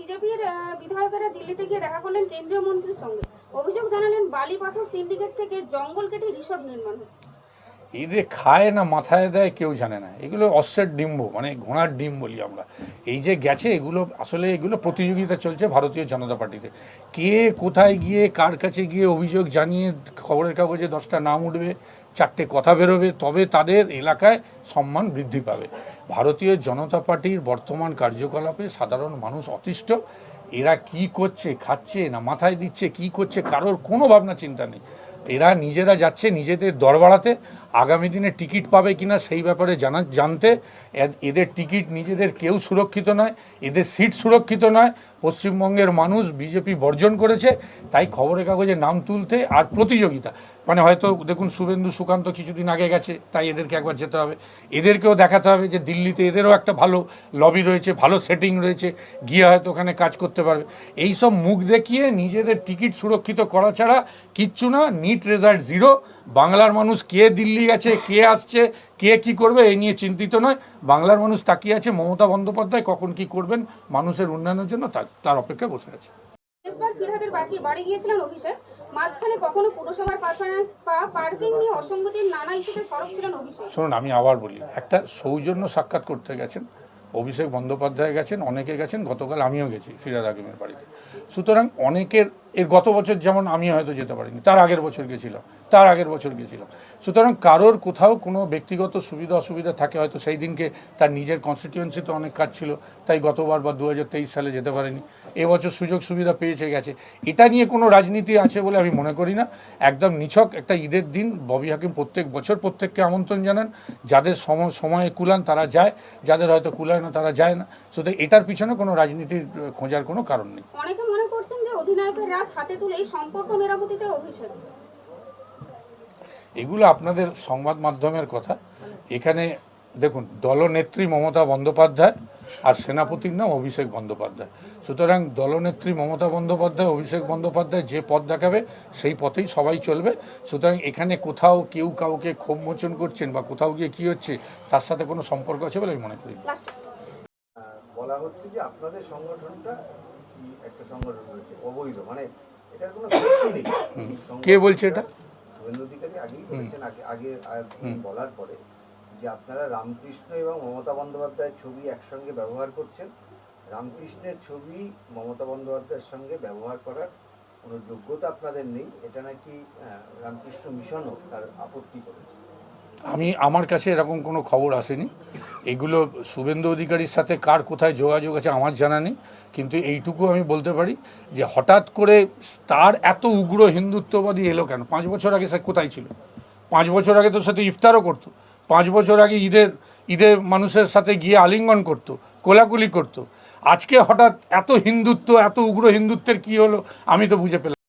বিজেপির বিধায়কেরা দিল্লিতে গিয়ে দেখা করলেন কেন্দ্রীয় মন্ত্রীর সঙ্গে। অভিযোগ জানালেন বালি পাথর সিন্ডিকেট থেকে জঙ্গল কেটে রিসর্ট নির্মাণ হচ্ছে। এদের খায় না, মাথায় দেয়, কেউ জানে না। এগুলো অশ্বের ডিম্ব মানে ঘোড়ার ডিম বলি আমরা। এই যে গেছে, এগুলো আসলে এগুলো প্রতিযোগিতা চলছে ভারতীয় জনতা পার্টিতে। কে কোথায় গিয়ে, কার কাছে গিয়ে অভিযোগ জানিয়ে খবরের কাগজে দশটা নাম উঠবে, চারটে কথা বেরোবে, তবে তাদের এলাকায় সম্মান বৃদ্ধি পাবে। ভারতীয় জনতা পার্টির বর্তমান কার্যকলাপে সাধারণ মানুষ অতিষ্ঠ। এরা কি করছে, খাচ্ছে না মাথায় দিচ্ছে, কি করছে, কারোর কোনো ভাবনা চিন্তা নেই। এরা নিজেরা যাচ্ছে নিজেদের দর বাড়াতে, আগামী দিনে টিকিট পাবে কিনা সেই ব্যাপারে জানা, জানতে। এদের টিকিট নিজেদের কেউ সুরক্ষিত নয়, এদের সিট সুরক্ষিত নয়। পশ্চিমবঙ্গের মানুষ বিজেপি বর্জন করেছে, তাই খবরের কাগজে নাম তুলতে আর প্রতিযোগিতা। মানে হয়তো দেখুন শুভেন্দু সুকান্ত কিছুদিন আগে গেছে, তাই এদেরকে একবার যেতে হবে। এদেরকেও দেখাতে হবে যে দিল্লিতে এদেরও একটা ভালো লবি রয়েছে, ভালো সেটিং রয়েছে, গিয়ে হয়তো ওখানে কাজ করতে পারবে। এই সব মুখ দেখিয়ে নিজেদের টিকিট সুরক্ষিত করা ছাড়া কিচ্ছু না নিট রেজাল্ট জিরো। বাংলার মানুষ কে দিল্লি গেছে কে আসছে কে কি করবে এই নিয়ে চিন্তিত নয়। বাংলার মানুষ তাকিয়ে আছে মমতা বন্দ্যোপাধ্যায় কখন কি করবেন মানুষের উন্নয়নের জন্য তার অপেক্ষায় বসে আছে। শেষবার ফিরহাদের বাকি বাড়ি গিয়েছিলেন অভিষেক। মাঝখানে কখনো পুরসভার পারফরমেন্স বা পার্কিং নিয়ে অসঙ্গতির নানা ইস্যুতে সরব ছিলেন অভিষেক। শুনুন আমি আবার বলি একটা সৌজন্য সাক্ষাৎ করতে গেছেন। অভিষেক বন্দ্যোপাধ্যায় গেছেন অনেকে গেছেন গতকাল আমিও গেছি ফিরাদ হাকিমের বাড়িতে। সুতরাং অনেকের এর গত বছর যেমন আমি হয়তো যেতে পারিনি, তার আগের বছর গেছিলাম তার আগের বছর গেছিলাম সুতরাং কারোর কোথাও কোনো ব্যক্তিগত সুবিধা অসুবিধা থাকে হয়তো সেই দিনকে তার নিজের কনস্টিটিউয়েন্সিতে অনেক কাজ ছিল, তাই গতবার বা দু হাজার তেইশ সালে যেতে পারেনি। এবছর সুযোগ সুবিধা পেয়েছে, গেছে। এটা নিয়ে কোনো রাজনীতি আছে বলে আমি মনে করি না। একদম নিছক একটা ঈদের দিন ববি হাকিম প্রত্যেক বছর প্রত্যেককে আমন্ত্রণ জানান, যাদের সময়, সময়ে কুলান তারা যায়, যাদের হয়তো কুলায় না তারা যায় না। সুতরাং এটার পিছনে কোনো রাজনীতির খোঁজার কোনো কারণ নেই অনেকে মনে করছেন যে অধিনায়কের রাজ হাতে তুলেই সম্পর্ক মেরামতিতে অভিষেক। এগুলো আপনাদের সংবাদ মাধ্যমের কথা। এখানে দেখুন দলনেত্রী মমতা বন্দ্যোপাধ্যায় আর সেনাপতির নাম অভিষেক বন্দ্যোপাধ্যায়। সুতরাং দলনেত্রী মমতা বন্দ্যোপাধ্যায় অভিষেক বন্দ্যোপাধ্যায় যে পথ দেখাবে সেই পথেই সবাই চলবে। সুতরাং এখানে কোথাও কেউ কাউকে ক্ষোভ মোচন করছেন বা কোথাও গিয়ে কী হচ্ছে তার সাথে কোনো সম্পর্ক আছে বলে আমি মনে করি বলা হচ্ছে যে আপনাদের সংগঠনটা একটা সংগঠন রয়েছে অবৈধ। মানে এটার কোনো নেই। কে বলছে এটা? শুভেন্দু অধিকারী আগেই বলেছেন আগে আগে বলার পরে যে আপনারা রামকৃষ্ণ এবং মমতা বন্দ্যোপাধ্যায়ের ছবি একসঙ্গে ব্যবহার করছেন। রামকৃষ্ণের ছবি মমতা বন্দ্যোপাধ্যায়ের সঙ্গে ব্যবহার করার কোনো যোগ্যতা আপনাদের নেই। এটা নাকি রামকৃষ্ণ মিশনও তার আপত্তি করেছে। আমি, আমার কাছে এরকম কোনো খবর আসেনি। এগুলো শুভেন্দু অধিকারীর সাথে কার কোথায় যোগাযোগ আছে আমার জানা নেই, কিন্তু এইটুকু আমি বলতে পারি যে হঠাৎ করে তার এত উগ্র হিন্দুত্ববাদী এলো কেন? পাঁচ বছর আগে সে কোথায় ছিল? পাঁচ বছর আগে তো সাথে ইফতারও করতো। পাঁচ বছর আগে ঈদের ঈদে মানুষের সাথে গিয়ে আলিঙ্গন করতো, কোলাকুলি করতো। আজকে হঠাৎ এত হিন্দুত্ব, এত উগ্র হিন্দুত্বের কি হলো, আমি তো বুঝে পেলাম